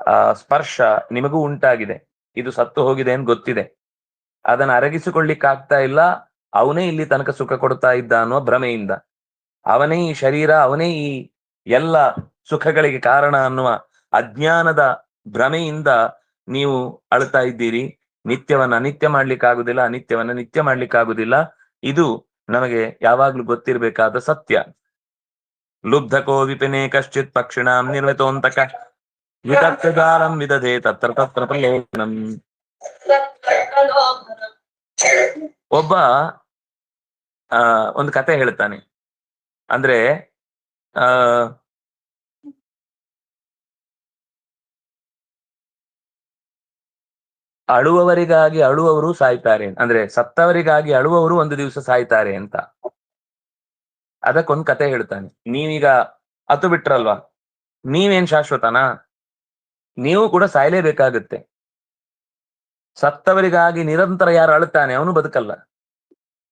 ಆ, ಸ್ಪರ್ಶ ನಿಮಗೂ ಉಂಟಾಗಿದೆ. ಇದು ಸತ್ತು ಹೋಗಿದೆ ಅಂತ ಗೊತ್ತಿದೆ. ಅದನ್ನ ಅರಗಿಸಿಕೊಳ್ಳಿಕ್ಕಾಗ್ತಾ ಇಲ್ಲ. ಅವನೇ ಇಲ್ಲಿ ತನಕ ಸುಖ ಕೊಡ್ತಾ ಇದ್ದ ಅನ್ನೋ ಭ್ರಮೆಯಿಂದ. ಅವನೇ ಈ ಶರೀರ ಅವನೇ ಈ ಎಲ್ಲ ಸುಖಗಳಿಗೆ ಕಾರಣ ಅನ್ನುವ ಅಜ್ಞಾನದ ಭ್ರಮೆಯಿಂದ ನೀವು ಅಳ್ತಾ ಇದ್ದೀರಿ. ನಿತ್ಯವನ್ನ ಅನಿತ್ಯ ಮಾಡ್ಲಿಕ್ಕಾಗುದಿಲ್ಲ ಅನಿತ್ಯವನ್ನ ನಿತ್ಯ ಮಾಡ್ಲಿಕ್ಕಾಗುದಿಲ್ಲ. ಇದು ನಮಗೆ ಯಾವಾಗ್ಲೂ ಗೊತ್ತಿರಬೇಕಾದ ಸತ್ಯ. ಲುಬ್ಧಕೋ ವಿಪಿನೇ ಕಶ್ಚಿತ್ ಪಕ್ಷಿಣಾಂ ನಿರ್ಮಿತೋಂತಕ ವಿತತ್ಗಾರಂ ವಿಧದೆ ತತ್ರ ತತ್ರ ಒಬ್ಬ ಆ ಒಂದು ಕತೆ ಹೇಳ್ತಾನೆ. ಅಂದ್ರೆ, ಆ, ಅಳುವವರಿಗಾಗಿ ಅಳುವವರು ಸಾಯ್ತಾರೆ. ಅಂದ್ರೆ ಸತ್ತವರಿಗಾಗಿ ಅಳುವವರು ಒಂದು ದಿವಸ ಸಾಯ್ತಾರೆ ಅಂತ. ಅದಕ್ಕೊಂದು ಕತೆ ಹೇಳ್ತಾನೆ. ನೀವೀಗ ಅತು ಬಿಟ್ರಲ್ವಾ? ನೀವೇನ್ ಶಾಶ್ವತನಾ? ನೀವು ಕೂಡ ಸಾಯ್ಲೇಬೇಕಾಗುತ್ತೆ. ಸತ್ತವರಿಗಾಗಿ ನಿರಂತರ ಯಾರು ಅಳುತ್ತಾನೆ? ಅವನು ಬದುಕಲ್ಲ.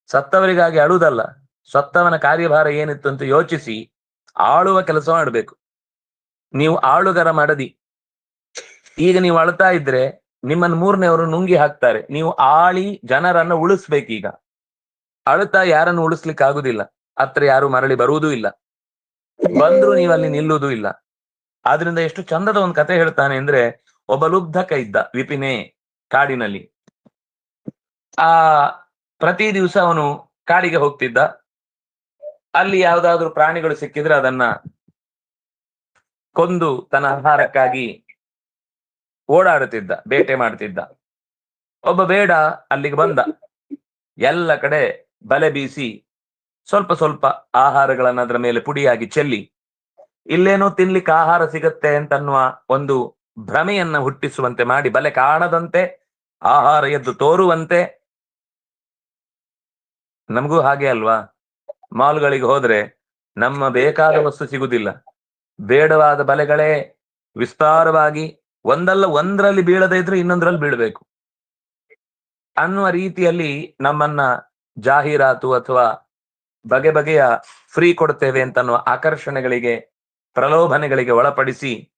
ಸತ್ತವರಿಗಾಗಿ ಅಳುವುದಲ್ಲ ಸತ್ತವನ ಕಾರ್ಯಭಾರ ಏನಿತ್ತು ಅಂತ ಯೋಚಿಸಿ ಆಳುವ ಕೆಲಸ ಮಾಡಬೇಕು. ನೀವು ಆಳುಗರ ಮಾಡದಿ. ಈಗ ನೀವು ಅಳ್ತಾ ಇದ್ರೆ ನಿಮ್ಮನ್ನ ಮೂರನೇವರು ನುಂಗಿ ಹಾಕ್ತಾರೆ. ನೀವು ಆಳಿ ಜನರನ್ನು ಉಳಿಸ್ಬೇಕೀಗ. ಅಳ್ತಾ ಯಾರನ್ನು ಉಳಿಸ್ಲಿಕ್ಕೆ ಆಗುದಿಲ್ಲ. ಅತ್ರ ಯಾರು ಮರಳಿ ಬರುವುದೂ ಇಲ್ಲ. ಬಂದ್ರು ನೀವಲ್ಲಿ ನಿಲ್ಲುವುದೂ ಇಲ್ಲ. ಆದ್ರಿಂದ ಎಷ್ಟು ಚಂದದ ಒಂದು ಕತೆ ಹೇಳ್ತಾನೆ ಅಂದ್ರೆ, ಒಬ್ಬ ಲುಬ್ಧಕ ಇದ್ದ ವಿಪಿನೇ ಕಾಡಿನಲ್ಲಿ. ಆ ಪ್ರತಿ ದಿವಸ ಅವನು ಕಾಡಿಗೆ ಹೋಗ್ತಿದ್ದ. ಅಲ್ಲಿ ಯಾವ್ದಾದ್ರು ಪ್ರಾಣಿಗಳು ಸಿಕ್ಕಿದ್ರೆ ಅದನ್ನ ಕೊಂದು ತನ್ನ ಆಹಾರಕ್ಕಾಗಿ ಓಡಾಡುತ್ತಿದ್ದ, ಬೇಟೆ ಮಾಡ್ತಿದ್ದ. ಒಬ್ಬ ಬೇಡ ಅಲ್ಲಿಗೆ ಬಂದ. ಎಲ್ಲ ಕಡೆ ಬಲೆ ಬೀಸಿ ಸ್ವಲ್ಪ ಸ್ವಲ್ಪ ಆಹಾರಗಳನ್ನ ಅದರ ಮೇಲೆ ಪುಡಿಯಾಗಿ ಚೆಲ್ಲಿ, ಇಲ್ಲೇನೋ ತಿನ್ಲಿಕ್ಕೆ ಆಹಾರ ಸಿಗತ್ತೆ ಅಂತನ್ನುವ ಒಂದು ಭ್ರಮೆಯನ್ನ ಹುಟ್ಟಿಸುವಂತೆ ಮಾಡಿ, ಬಲೆ ಕಾಣದಂತೆ, ಆಹಾರ ಎದ್ದು ತೋರುವಂತೆ. ನಮಗೂ ಹಾಗೆ ಅಲ್ವಾ? ಮಾಲ್ಗಳಿಗೆ ಹೋದ್ರೆ ನಮ್ಮ ಬೇಕಾದ ವಸ್ತು ಸಿಗುದಿಲ್ಲ. ಬೇಡವಾದ ಬಲೆಗಳೇ ವಿಸ್ತಾರವಾಗಿ ಒಂದಲ್ಲ ಒಂದರಲ್ಲಿ ಬೀಳದೇ ಇದ್ರೆ ಇನ್ನೊಂದರಲ್ಲಿ ಬೀಳಬೇಕು. ಅನ್ನುವ ರೀತಿಯಲ್ಲಿ ನಮ್ಮನ್ನ ಜಾಹೀರಾತು ಅಥವಾ ಬಗೆ ಬಗೆಯ ಫ್ರೀ ಕೊಡ್ತೇವೆ ಅಂತನ್ನುವ ಆಕರ್ಷಣೆಗಳಿಗೆ ಪ್ರಲೋಭನೆಗಳಿಗೆ ಒಳಪಡಿಸಿ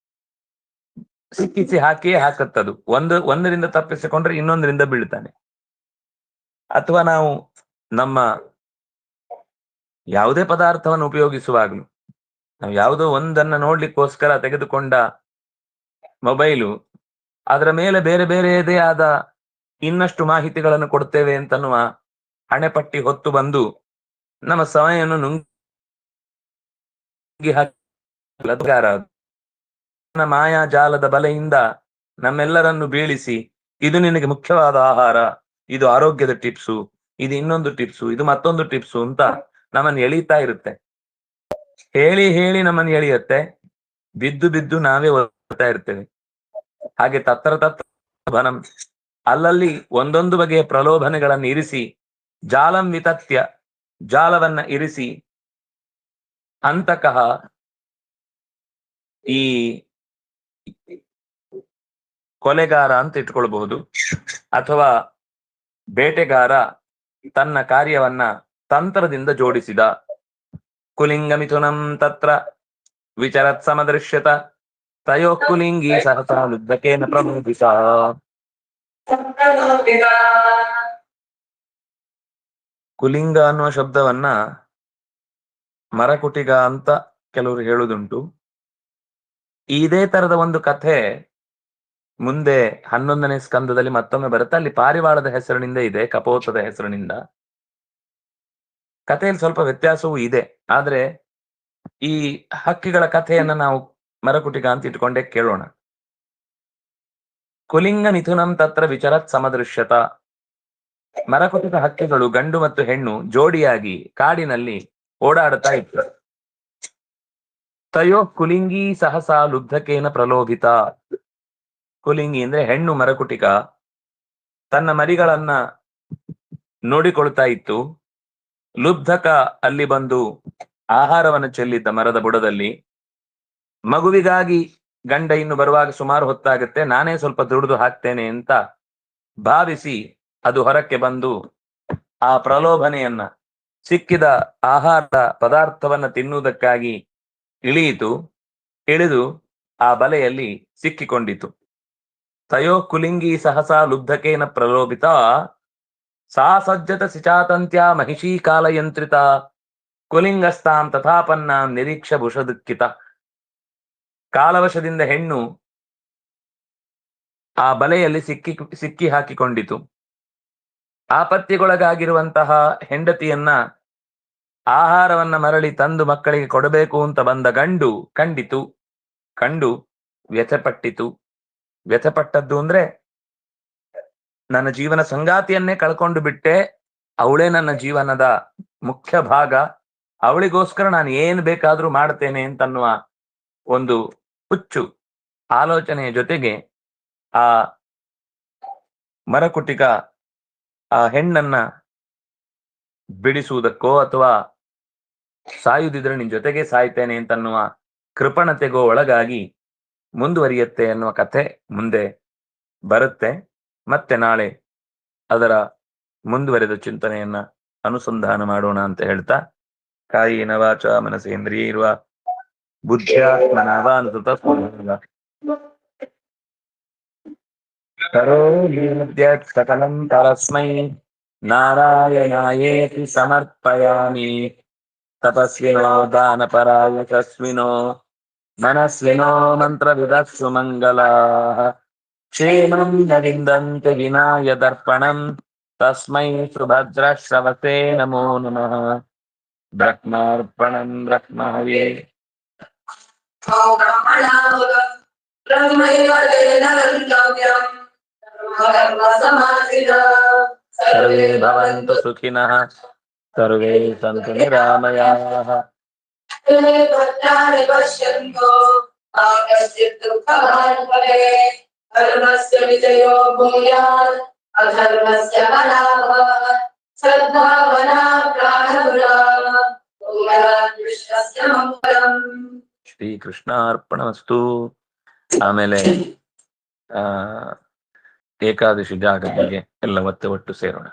ಸಿಕ್ಕಿಸಿ ಹಾಕಿಯೇ ಹಾಕತ್ತದು. ಒಂದು ಒಂದರಿಂದ ತಪ್ಪಿಸಿಕೊಂಡ್ರೆ ಇನ್ನೊಂದರಿಂದ ಬೀಳ್ತಾನೆ. ಅಥವಾ ನಾವು ನಮ್ಮ ಯಾವುದೇ ಪದಾರ್ಥವನ್ನು ಉಪಯೋಗಿಸುವಾಗಲೂ ನಾವು ಯಾವುದೋ ಒಂದನ್ನ ನೋಡ್ಲಿಕ್ಕೋಸ್ಕರ ತೆಗೆದುಕೊಂಡ ಮೊಬೈಲು, ಅದರ ಮೇಲೆ ಬೇರೆ ಬೇರೆಯದೇ ಆದ ಇನ್ನಷ್ಟು ಮಾಹಿತಿಗಳನ್ನು ಕೊಡ್ತೇವೆ ಅಂತನ್ನುವ ಹಣೆಪಟ್ಟಿ ಹೊತ್ತು ಬಂದು ನಮ್ಮ ಸಮಯವನ್ನು ನುಂಗಿ ಹಾಕಿ ಮಾಯಾ ಜಾಲದ ಬಲೆಯಿಂದ ನಮ್ಮೆಲ್ಲರನ್ನು ಬೀಳಿಸಿ, ಇದು ನಿನಗೆ ಮುಖ್ಯವಾದ ಆಹಾರ, ಇದು ಆರೋಗ್ಯದ ಟಿಪ್ಸು, ಇದು ಇನ್ನೊಂದು ಟಿಪ್ಸು, ಇದು ಮತ್ತೊಂದು ಟಿಪ್ಸು ಅಂತ ನಮ್ಮನ್ನು ಎಳೀತಾ ಇರುತ್ತೆ. ಹೇಳಿ ಹೇಳಿ ನಮ್ಮನ್ ಎಳೆಯುತ್ತೆ. ಬಿದ್ದು ಬಿದ್ದು ನಾವೇ ಓದ್ತಾ ಇರ್ತೇವೆ. ಹಾಗೆ ತತ್ರ ತತ್ರ ಅಲ್ಲಲ್ಲಿ ಒಂದೊಂದು ಬಗೆಯ ಪ್ರಲೋಭನೆಗಳನ್ನು ಇರಿಸಿ, ಜಾಲಂ ವಿತತ್ಯ, ಜಾಲವನ್ನ ಇರಿಸಿ, ಅಂತಕಃ ಈ ಕೊಲೆಗಾರ ಅಂತ ಇಟ್ಕೊಳ್ಬಹುದು. ಅಥವಾ ಬೇಟೆಗಾರ ತನ್ನ ಕಾರ್ಯವನ್ನ ತಂತ್ರದಿಂದ ಜೋಡಿಸಿದ. ಕುಲಿಂಗ ಮಿಥುನಂ ತತ್ರ ವಿಚರತ್ ಸಮದೃಶ್ಯತ. ತಯೋ ಕುಲಿಂಗಿ ಸಹಸಾ ಪ್ರಮೋದಿತ ಕುಲಿಂಗ ಅನ್ನುವ ಶಬ್ದವನ್ನ ಮರಕುಟಿಗ ಅಂತ ಕೆಲವರು ಹೇಳುದುಂಟು. ಇದೇ ತರದ ಒಂದು ಕಥೆ ಮುಂದೆ ಹನ್ನೊಂದನೇ ಸ್ಕಂದದಲ್ಲಿ ಮತ್ತೊಮ್ಮೆ ಬರುತ್ತೆ. ಅಲ್ಲಿ ಪಾರಿವಾಳದ ಹೆಸರಿನಿಂದ ಇದೆ, ಕಪೋತದ ಹೆಸರಿನಿಂದ. ಕಥೆಯಲ್ಲಿ ಸ್ವಲ್ಪ ವ್ಯತ್ಯಾಸವೂ ಇದೆ. ಆದ್ರೆ ಈ ಹಕ್ಕಿಗಳ ಕಥೆಯನ್ನ ನಾವು ಮರಕುಟಿಗ ಅಂತ ಇಟ್ಕೊಂಡೆ ಕೇಳೋಣ. ಕುಲಿಂಗ ಮಿಥುನಂ ತತ್ರ ವಿಚರತ್ ಸಮದೃಶ್ಯತ. ಮರಕುಟಿಗ ಹಕ್ಕಿಗಳು ಗಂಡು ಮತ್ತು ಹೆಣ್ಣು ಜೋಡಿಯಾಗಿ ಕಾಡಿನಲ್ಲಿ ಓಡಾಡುತ್ತಾ ಇತ್ತು ತಯೋ ಕುಲಿಂಗಿ ಸಹಸಾ ಲುಬ್ಧಕೇನ ಪ್ರಲೋಭಿತ. ಕುಲಿಂಗಿ ಅಂದ್ರೆ ಹೆಣ್ಣು ಮರಕುಟಿಕ ತನ್ನ ಮರಿಗಳನ್ನ ನೋಡಿಕೊಳ್ತಾ ಇತ್ತು. ಲುಬ್ಧಕ ಅಲ್ಲಿ ಬಂದು ಆಹಾರವನ್ನು ಚೆಲ್ಲಿದ್ದ ಮರದ ಬುಡದಲ್ಲಿ, ಮಗುವಿಗಾಗಿ ಗಂಡ ಇನ್ನು ಬರುವಾಗ ಸುಮಾರು ಹೊತ್ತಾಗುತ್ತೆ, ನಾನೇ ಸ್ವಲ್ಪ ದುಡಿದು ಹಾಕ್ತೇನೆ ಅಂತ ಭಾವಿಸಿ ಅದು ಹೊರಕ್ಕೆ ಬಂದು ಆ ಪ್ರಲೋಭನೆಯನ್ನ, ಸಿಕ್ಕಿದ ಆಹಾರ ಪದಾರ್ಥವನ್ನ ತಿನ್ನುವುದಕ್ಕಾಗಿ ಇಳಿಯಿತು, ಇಳಿದು ಆ ಬಲೆಯಲ್ಲಿ ಸಿಕ್ಕಿಕೊಂಡಿತು. ತಯೋ ಕುಲಿಂಗಿ ಸಹಸಾ ಲುಬ್ಧಕೇನ ಪ್ರಲೋಭಿತ ಸಾ ಸಜ್ಜತ ಸಿಚಾತಂತ್ಯ ಮಹಿಷೀ ಕಾಲಯಂತ್ರಿತ ಕುಲಿಂಗಸ್ತಾಂ ತಥಾಪನ್ನಾಂ ನಿರೀಕ್ಷ ಭುಷದುಕ್ಕಿತ ಕಾಲವಶದಿಂದ ಹೆಣ್ಣು ಆ ಬಲೆಯಲ್ಲಿ ಸಿಕ್ಕಿ ಸಿಕ್ಕಿ ಹಾಕಿಕೊಂಡಿತು ಆಪತ್ತಿಗೊಳಗಾಗಿರುವಂತಹ ಹೆಂಡತಿಯನ್ನ ಆಹಾರವನ್ನ ಮರಳಿ ತಂದು ಮಕ್ಕಳಿಗೆ ಕೊಡಬೇಕು ಅಂತ ಬಂದ ಗಂಡು ಕಂಡಿತು. ಕಂಡು ವ್ಯಥಪಟ್ಟಿತು. ವ್ಯಥಪಟ್ಟದ್ದು ಅಂದ್ರೆ ನನ್ನ ಜೀವನ ಸಂಗಾತಿಯನ್ನೇ ಕಳ್ಕೊಂಡು ಬಿಟ್ಟೆ, ಅವಳೇ ನನ್ನ ಜೀವನದ ಮುಖ್ಯ ಭಾಗ. ಅವಳಿಗೋಸ್ಕರ ನಾನು ಏನ್ ಬೇಕಾದ್ರೂ ಮಾಡ್ತೇನೆ ಅಂತನ್ನುವ ಒಂದು ಹುಚ್ಚು ಆಲೋಚನೆಯ ಜೊತೆಗೆ ಆ ಮರಕುಟಿಕ ಆ ಹೆಣ್ಣನ್ನ ಬಿಡಿಸುವುದಕ್ಕೋ ಅಥವಾ ಸಾಯುದಿದ್ರೆ ನಿನ್ ಜೊತೆಗೆ ಸಾಯ್ತೇನೆ ಅಂತನ್ನುವ ಕೃಪಣತೆಗೋ ಒಳಗಾಗಿ ಮುಂದುವರಿಯುತ್ತೆ ಅನ್ನುವ ಕಥೆ ಮುಂದೆ ಬರುತ್ತೆ. ಮತ್ತೆ ನಾಳೆ ಅದರ ಮುಂದುವರೆದ ಚಿಂತನೆಯನ್ನ ಅನುಸಂಧಾನ ಮಾಡೋಣ ಅಂತ ಹೇಳ್ತಾ, ಕಾಯಿನ ವಾಚ ಮನಸೇಂದ್ರಿಯ ಇರುವ ಬುದ್ಧ್ಯಾತ್ಮನಾವಾನುತ ಕರೋಮಿ ಸಕಲಂ ಪರಸ್ಮೈ, ನಾರಾಯಣಾಯೇತಿ ಸಮರ್ಪಯಾಮಿ. ತಪಸ್ವಿನೋ ದಾನಪರಾಯ ತಸ್ವಿನೋ ಮನಸ್ವಿನೋ ಮಂತ್ರವಿದಸ್ಸು ಮಂಗಲಾಃ क्षेम नविन्दन्त विना यदर्पणम् तस्म सुभद्रश्रवसे नमो नम। ब्रह्मापण ब्रह्मे सर्वे भवन्तु सुखिनः, सर्वे सन्तु निरामयाः। पश्यन्तु धर्मस्य विजयो भूयात् अधर्मस्य पराभवः सद्भावना प्राणगुणा भूयात् विश्वस्य मङ्गलम् ಶ್ರೀ ಕೃಷ್ಣಾರ್ಪಣಮಸ್ತು ಆಮೇಲೆ ಆ ಏಕಾದಶಿ ಜಾಗರಣೆಗೆ ಎಲ್ಲ ಮತ್ತೆ ಒಟ್ಟು ಸೇರೋಣ